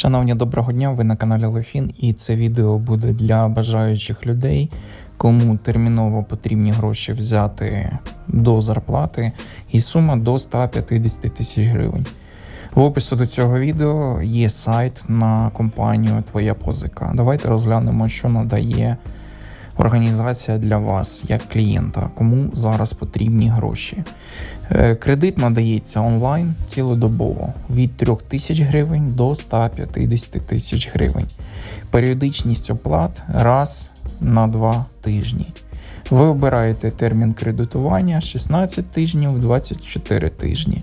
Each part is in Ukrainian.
Шановні, доброго дня! Ви на каналі Лефін, і це відео буде для бажаючих людей, кому терміново потрібні гроші взяти до зарплати, і сума до 150 тисяч гривень. В описі до цього відео є сайт на компанію Твоя позика. Давайте розглянемо, що надає організація для вас як клієнта, кому зараз потрібні гроші. Е, Кредит надається онлайн цілодобово від 3 тисяч гривень до 150 тисяч гривень. Періодичність оплат раз на 2 тижні. Ви обираєте термін кредитування 16 тижнів, 24 тижні.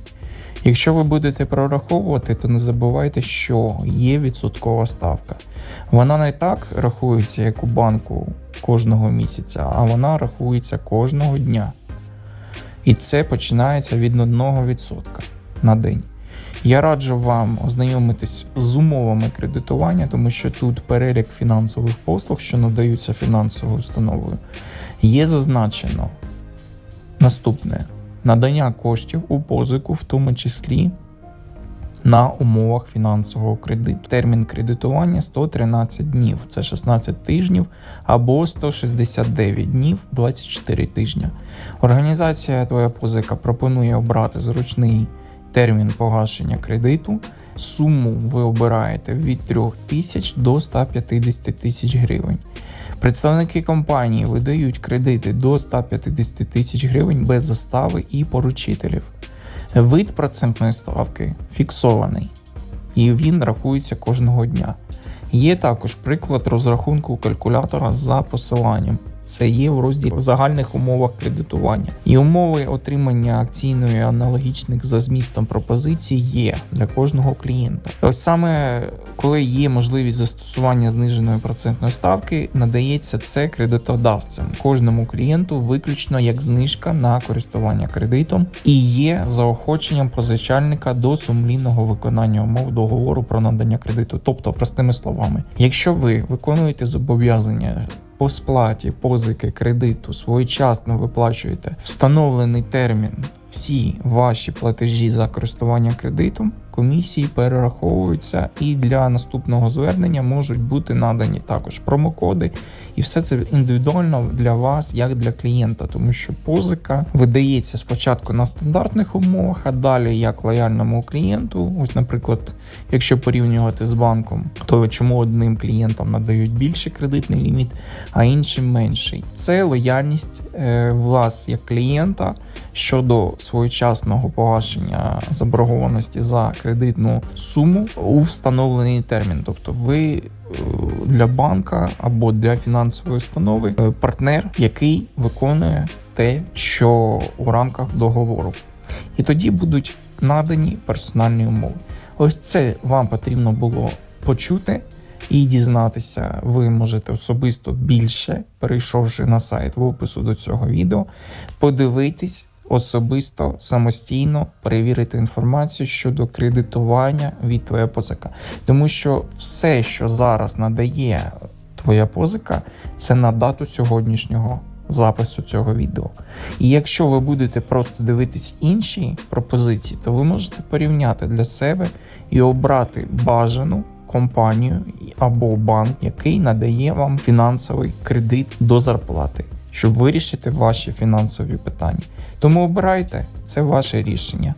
Якщо ви будете прораховувати, то не забувайте, що є відсоткова ставка. Вона не так рахується, як у банку кожного місяця, а вона рахується кожного дня. І це починається від 1% на день. Я раджу вам ознайомитись з умовами кредитування, тому що тут перелік фінансових послуг, що надаються фінансовою установою, є зазначено наступне: надання коштів у позику, в тому числі на умовах фінансового кредиту. Термін кредитування 113 днів, це 16 тижнів або 169 днів 24 тижня. Організація Твоя позика пропонує обрати зручний термін погашення кредиту. Суму ви обираєте від 3 тисяч до 150 тисяч гривень. Представники компанії видають кредити до 150 тисяч гривень без застави і поручителів. Вид процентної ставки фіксований, і він рахується кожного дня. Є також приклад розрахунку калькулятора за посиланням. Це є в розділі в загальних умовах кредитування. І умови отримання акційної аналогічних за змістом пропозицій є для кожного клієнта. Ось саме коли є можливість застосування зниженої процентної ставки, надається це кредитодавцям кожному клієнту виключно як знижка на користування кредитом і є заохоченням позичальника до сумлінного виконання умов договору про надання кредиту. Тобто, простими словами, якщо ви виконуєте зобов'язання по сплаті позики кредиту своєчасно виплачуєте встановлений термін всі ваші платежі за користування кредитом, комісії перераховуються і для наступного звернення можуть бути надані також промокоди, і все це індивідуально для вас, як для клієнта, тому що позика видається спочатку на стандартних умовах, а далі як лояльному клієнту. Ось, наприклад, якщо порівнювати з банком, то чому одним клієнтам надають більший кредитний ліміт, а іншим менший. Це лояльність е, вас як клієнта щодо своєчасного погашення заборгованості за кредитну суму у встановлений термін. Тобто ви е, для банка або для фінансової установи е, партнер, який виконує те, що у рамках договору. І тоді будуть надані персональні умови. Ось це вам потрібно було почути і дізнатися. Ви можете особисто більше, перейшовши на сайт в опису до цього відео, подивитись особисто самостійно перевірити інформацію щодо кредитування від твоя позика. Тому що все, що зараз надає твоя позика, це на дату сьогоднішнього запису цього відео. І якщо ви будете просто дивитись інші пропозиції, то ви можете порівняти для себе і обрати бажану компанію або банк, який надає вам фінансовий кредит до зарплати, щоб вирішити ваші фінансові питання. Тому обирайте це ваше рішення.